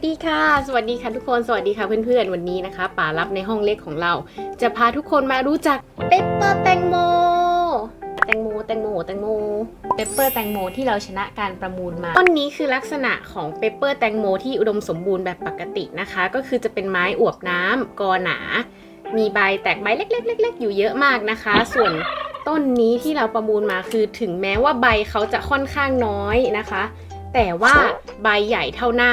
สวัสดีค่ะทุกคน สวัสดีค่ะเพื่อนๆ วันนี้นะคะป่ารับในห้องเล็กของเรา จะพาทุกคนมารู้จักเปปเปอร์แตงโม แตงโม แตงโม แตงโม เปปเปอร์แตงโมที่เราชนะการประมูลมา ต้นนี้คือลักษณะของเปปเปอร์แตงโมที่อุดมสมบูรณ์แบบปกตินะคะ ก็คือจะเป็นไม้อวบน้ำกอหนา มีใบแตกใบเล็กๆๆๆ อยู่เยอะมากนะคะ ส่วนต้นนี้ที่เราประมูลมาคือถึงแม้ว่าใบเขาจะค่อนข้างน้อยนะคะ แต่ว่าใบใหญ่เท่าหน้า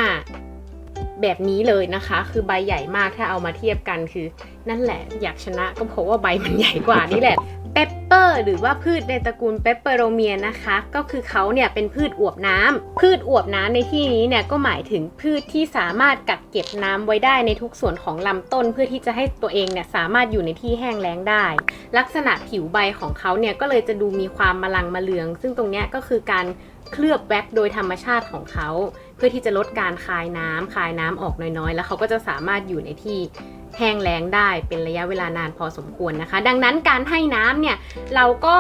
แบบนี้เลยนะคะ คือใบใหญ่มากถ้าเอามาเทียบกันคือ นั่นแหละอยากชนะก็เพราะว่าใบมันใหญ่กว่านี่แหละเปปเปอร์หรือว่าพืชในตระกูลเปปเปอโรเมียนะคะ ก็คือเขาเนี่ยเป็นพืชอวบน้ำพืชอวบน้ำในที่นี้เนี่ยก็หมายถึงพืชที่สามารถกักเก็บน้ำไว้ได้ในทุกส่วนของลำต้น เพื่อที่จะให้ตัวเองเนี่ยสามารถอยู่ในที่แห้งแล้งได้ ลักษณะผิวใบของเขาเนี่ยก็เลยจะดูมีความมะลังมะเลือง ซึ่งตรงเนี้ยก็คือการเคลือบแว็กโดยธรรมชาติของเขา เพื่อที่จะลดการคายน้ำคายน้ำออกน้อยๆ แล้วเขาก็จะสามารถอยู่ในที่แห้งแล้งได้เป็นระยะเวลานานพอสมควรนะคะ ดังนั้นการให้น้ำเนี่ยเราก็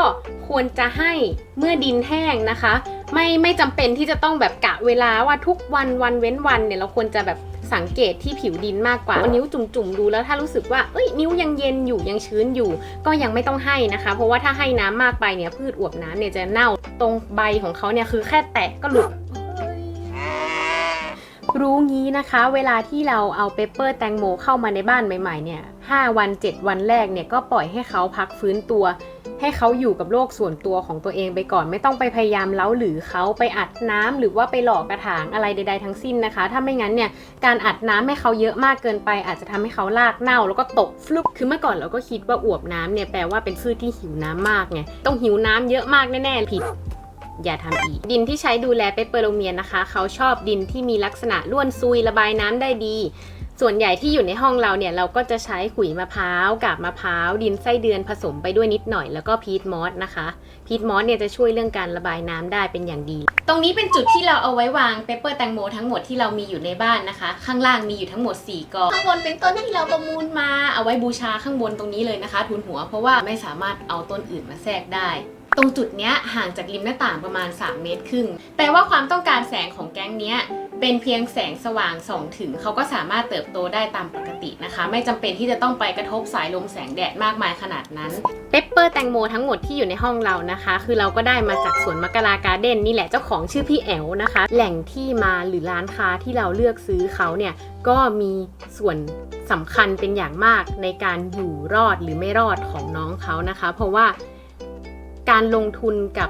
ควรจะให้เมื่อดินแห้งนะคะ ไม่ไม่จำเป็นที่จะต้องแบบกะเวลาว่าทุกวันวันเว้นวันเนี่ยเราควรจะแบบสังเกตที่ผิวดินมากกว่าเอานิ้วจุ่มๆดูแล้วถ้ารู้สึกว่าเอ้ยนิ้วยังเย็นอยู่ยังชื้นอยู่ ก็ยังไม่ต้องให้นะคะ เพราะว่าถ้าให้น้ำมากไปเนี่ยพืชอวบน้ำเนี่ยจะเน่าตรงใบของเขาเนี่ยคือแค่แตะก็หลุด รู้งี้นะคะ เวลาที่เราเอาเปปเปอร์แตงโมเข้ามาในบ้านใหม่ๆเนี่ย5วัน 7 วันแรกเนี่ยก็ปล่อยให้เขาพักฟื้นตัว ให้เขาอยู่กับโลกส่วนตัวของตัวเองไปก่อน ไม่ต้องไปพยายามเล้าหรือเขาไปอัดน้ำหรือว่าไปหลอกกระถางอะไรใด ๆ ทั้งสิ้นนะคะ ถ้าไม่งั้นเนี่ยการอัดน้ำให้เขาเยอะมากเกินไป อาจจะทำให้เขาลากเน่า แล้วก็ตกฟลุกคือเมื่อก่อนเราก็คิดว่าอวบน้ำเนี่ยแปลว่าเป็นพืชที่หิวน้ำมากไงต้องหิวน้ำเยอะมากแน่ๆผิด อย่าทำอีก ดินที่ใช้ดูแลเปเปอร์โรเมียนนะคะ เขาชอบดินที่มีลักษณะร่วนซุยระบายน้ำได้ดี ส่วนใหญ่ที่อยู่ในห้องเราเนี่ย เราก็จะใช้ขุยมะพร้าวกาบมะพร้าว ดินไส้เดือนผสมไปด้วยนิดหน่อยแล้วก็พีทมอสนะคะพีทมอสเนี่ยจะช่วยเรื่องการระบายน้ำได้เป็นอย่างดี ตรงนี้เป็นจุดที่เราเอาไว้วางเปปเปอร์แตงโมทั้งหมดที่เรามีอยู่ในบ้านนะคะ ข้างล่างมีอยู่ทั้งหมด 4กอข้างบนเป็นต้นที่เราประมูลมาเอาไว้บูชาข้างบนตรงนี้เลยนะคะทุนหัวเพราะว่าไม่สามารถเอาต้นอื่นมาแทรกได้ ตรงจุดเนี้ยห่างจากริมหน้าต่างประมาณ 3 เมตรครึ่งแต่ว่าความต้องการแสงของแก๊งเนี้ยเป็นเพียงแสงสว่างส่องถึงเขาก็สามารถเติบโตได้ตามปกตินะคะ ไม่จำเป็นที่จะต้องไปกระทบสายลมแสงแดดมากมายขนาดนั้นเปปเปอร์แตงโมทั้งหมดที่อยู่ในห้องเรานะคะ คือเราก็ได้มาจากสวนมกราการ์เด้นนี่แหละเจ้าของชื่อพี่แอลนะคะ แหล่งที่มาหรือร้านค้าที่เราเลือกซื้อเขาเนี่ยก็มีส่วนสำคัญเป็นอย่างมากในการอยู่รอดหรือไม่รอดของน้องเขานะคะ เพราะว่า การลงทุนกับ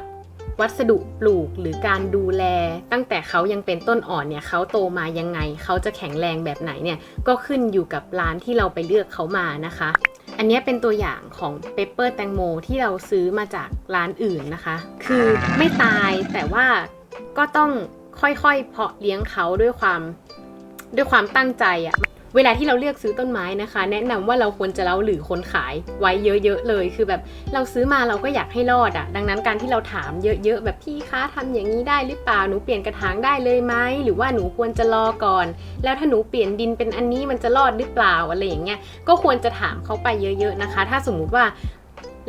วัสดุปลูกหรือการดูแล ตั้งแต่เขายังเป็นต้นอ่อนเนี่ยเขาโตมายังไง เขาจะแข็งแรงแบบไหนเนี่ยก็ขึ้นอยู่กับร้านที่เราไปเลือกเขามานะคะ อันนี้เป็นตัวอย่างของเปปเปอร์แตงโมที่เราซื้อมาจากร้านอื่นนะคะ คือไม่ตายแต่ว่าก็ต้องค่อยๆ เพาะเลี้ยงเขาด้วยความด้วยความตั้งใจอะ เวลาที่เราเลือกซื้อต้นไม้นะคะ แนะนำว่าเราควรจะเล่าหรือคนขายไว้เยอะๆเลย คือแบบเราซื้อมาเราก็อยากให้รอดอะดังนั้นการที่เราถามเยอะๆ แบบพี่คะทำอย่างนี้ได้หรือเปล่าหนูเปลี่ยนกระถางได้เลยไหมหรือว่าหนูควรจะรอก่อน แล้วถ้าหนูเปลี่ยนดินเป็นอันนี้มันจะรอดหรือเปล่าอะไรอย่างเงี้ยก็ควรจะถามเขาไปเยอะ ๆนะคะ ถ้าสมมุติว่า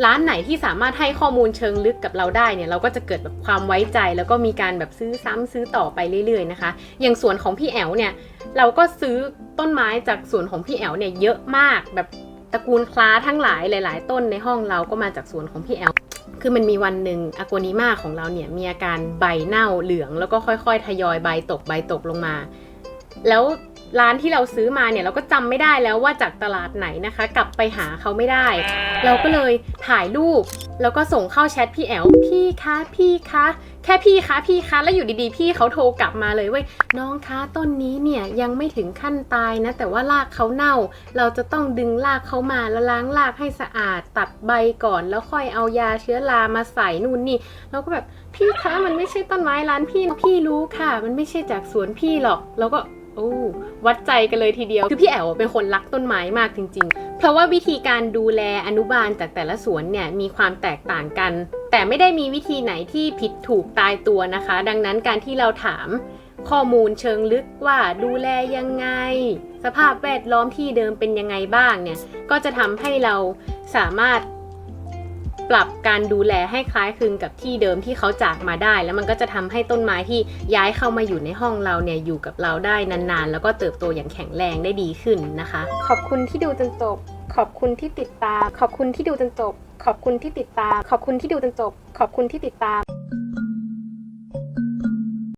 ร้านไหนที่สามารถให้ข้อมูลเชิงลึกกับเราได้เนี่ยเราก็จะเกิดแบบความไว้ใจ แล้วก็มีการแบบซื้อซ้ำซื้อต่อไปเรื่อยๆนะคะ อย่างสวนของพี่แอลเนี่ยเราก็ซื้อต้นไม้จากสวนของพี่แอลเนี่ยเยอะมากแบบตระกูลคล้าทั้งหลายหลาย ๆ ต้นในห้องเราก็มาจากสวนของพี่แอล คือมันมีวันหนึ่งอโกนิมาของเราเนี่ยมีอาการใบเน่าเหลือง แล้วก็ค่อยๆ ทยอยใบตกใบตกลงมา แล้ว ร้านที่เราซื้อมาเนี่ยเราก็จำไม่ได้แล้วว่าจากตลาดไหนนะคะ กลับไปหาเขาไม่ได้ เราก็เลยถ่ายรูป แล้วก็ส่งเข้าแชทพี่แอลพี่คะพี่คะแค่พี่คะพี่คะแล้วอยู่ดีๆ พี่เขาโทรกลับมาเลยเว้ยน้องคะต้นนี้เนี่ยยังไม่ถึงขั้นตายนะ แต่ว่ารากเขาเน่า เราจะต้องดึงรากเขามาแล้วล้างรากให้สะอาดตัดใบก่อน แล้วค่อยเอายาเชื้อรามาใส่นู่นนี่เราก็แบบพี่คะมันไม่ใช่ต้นไม้ร้านพี่พี่รู้ค่ะ มันไม่ใช่จากสวนพี่หรอกแล้วก็โอ้วัดใจกันเลยทีเดียว คือพี่แอวเป็นคนรักต้นไม้มากจริง ๆ เพราะว่าวิธีการดูแลอนุบาลจากแต่ละสวนเนี่ยมีความแตกต่างกัน แต่ไม่ได้มีวิธีไหนที่ผิดถูกตายตัวนะคะ ดังนั้นการที่เราถามข้อมูลเชิงลึกว่าดูแลยังไง สภาพแวดล้อมที่เดิมเป็นยังไงบ้างเนี่ยก็จะทำให้เราสามารถ ปรับการดูแลให้คล้ายคลึงกับที่เดิมที่เขาจากมาได้ แล้วมันก็จะทำให้ต้นไม้ที่ย้ายเข้ามาอยู่ในห้องเราเนี่ยอยู่กับเราได้นานๆ แล้วก็เติบโตอย่างแข็งแรงได้ดีขึ้นนะคะ ขอบคุณที่ดูจนจบ ขอบคุณที่ติดตาม ขอบคุณที่ดูจนจบ ขอบคุณที่ติดตาม ขอบคุณที่ดูจนจบ ขอบคุณที่ติดตาม